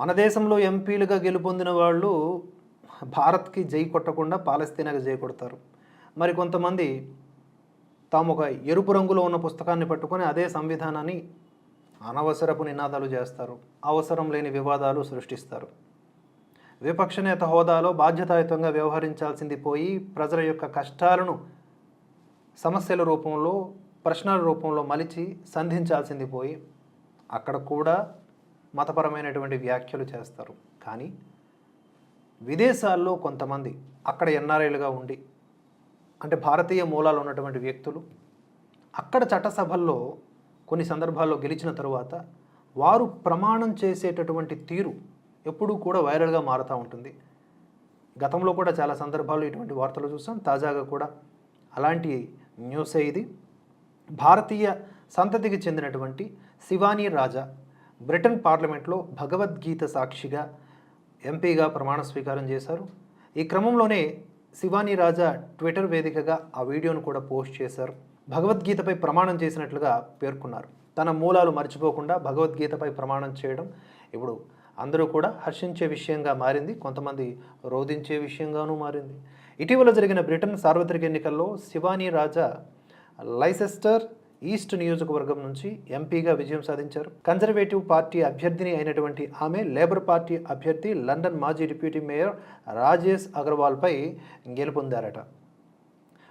మన దేశంలో ఎంపీలుగా గెలుపొందిన వాళ్ళు భారత్కి జై కొట్టకుండా పాలస్తీనాకి జై కొడతారు. మరి కొంతమంది తాము ఒక ఎరుపు రంగులో ఉన్న పుస్తకాన్ని పట్టుకొని అదే సంవిధానాన్ని అనవసరపు నినాదాలు చేస్తారు. అవసరం లేని వివాదాలు సృష్టిస్తారు. విపక్ష నేత హోదాలో బాధ్యతాయుతంగా వ్యవహరించాల్సింది పోయి ప్రజల యొక్క కష్టాలను సమస్యల రూపంలో ప్రశ్నల రూపంలో మలిచి సంధించాల్సింది పోయి అక్కడ కూడా మతపరమైనటువంటి వ్యాఖ్యలు చేస్తారు. కానీ విదేశాల్లో కొంతమంది అక్కడ ఎన్ఆర్ఐలుగా ఉండి అంటే భారతీయ మూలాలు ఉన్నటువంటి వ్యక్తులు అక్కడ చట్టసభల్లో కొన్ని సందర్భాల్లో గెలిచిన తరువాత వారు ప్రమాణం చేసేటటువంటి తీరు ఎప్పుడూ కూడా వైరల్గా మారుతూ ఉంటుంది. గతంలో కూడా చాలా సందర్భాలు ఇటువంటి వార్తలు చూసాం. తాజాగా కూడా అలాంటి న్యూసే ఇది. భారతీయ సంతతికి చెందినటువంటి శివానీ రాజా బ్రిటన్ పార్లమెంట్లో భగవద్గీత సాక్షిగా ఎంపీగా ప్రమాణ స్వీకారం చేశారు. ఈ క్రమంలోనే శివానీ రాజా ట్విట్టర్ వేదికగా ఆ వీడియోను కూడా పోస్ట్ చేశారు. భగవద్గీతపై ప్రమాణం చేసినట్లుగా పేర్కొన్నారు. తన మూలాలు మర్చిపోకుండా భగవద్గీతపై ప్రమాణం చేయడం ఇప్పుడు అందరూ కూడా హర్షించే విషయంగా మారింది కొంతమంది రోధించే విషయంగానూ మారింది. ఇటీవల జరిగిన బ్రిటన్ సార్వత్రిక ఎన్నికల్లో శివానీ రాజా లైసెస్టర్ ఈస్ట్ నియోజకవర్గం నుంచి ఎంపీగా విజయం సాధించారు. కన్జర్వేటివ్ పార్టీ అభ్యర్థిని అయినటువంటి ఆమె లేబర్ పార్టీ అభ్యర్థి లండన్ మాజీ డిప్యూటీ మేయర్ రాజేష్ అగర్వాల్పై గెలుపొందారట.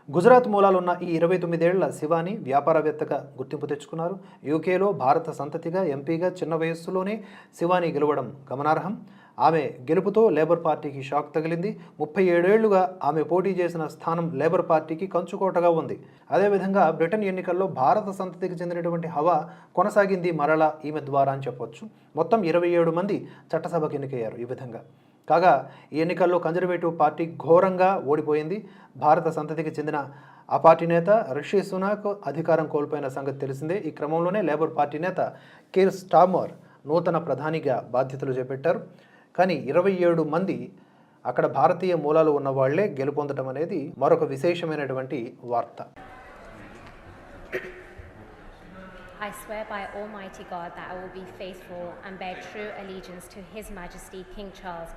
గుజరాత్ మూలాలున్న ఈ ఇరవై తొమ్మిదేళ్ళ శివాని వ్యాపారవేత్తగా గుర్తింపు తెచ్చుకున్నారు. యూకేలో భారత సంతతిగా ఎంపీగా చిన్న వయస్సులోనే శివాని గెలవడం గమనార్హం. ఆమె గెలుపుతో లేబర్ పార్టీకి షాక్ తగిలింది. ముప్పై ఏడేళ్ళుగా ఆమె పోటీ చేసిన స్థానం లేబర్ పార్టీకి కంచుకోటగా ఉంది. అదేవిధంగా బ్రిటన్ ఎన్నికల్లో భారత సంతతికి చెందినటువంటి హవా కొనసాగింది మరలా ఈమె ద్వారా అని చెప్పొచ్చు. మొత్తం ఇరవై ఏడు మంది చట్టసభకు ఎన్నికయ్యారు ఈ విధంగా. కాగా ఈ ఎన్నికల్లో కన్జర్వేటివ్ పార్టీ ఘోరంగా ఓడిపోయింది. భారత సంతతికి చెందిన ఆ పార్టీ నేత రిషి సునాక్ అధికారం కోల్పోయిన సంగతి తెలిసిందే. ఈ క్రమంలోనే లేబర్ పార్టీ నేత కీర్ స్టామర్ నూతన ప్రధానిగా బాధ్యతలు చేపట్టారు. కానీ ఇరవై ఏడు మంది అక్కడ భారతీయ మూలాలు ఉన్న వాళ్ళే గెలుపొందడం అనేది మరొక విశేషమైనటువంటి వార్త I swear by Almighty God that I will be faithful and bear true allegiance to His Majesty King Charles,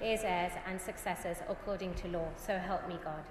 his heirs and successors according to law. So help me God.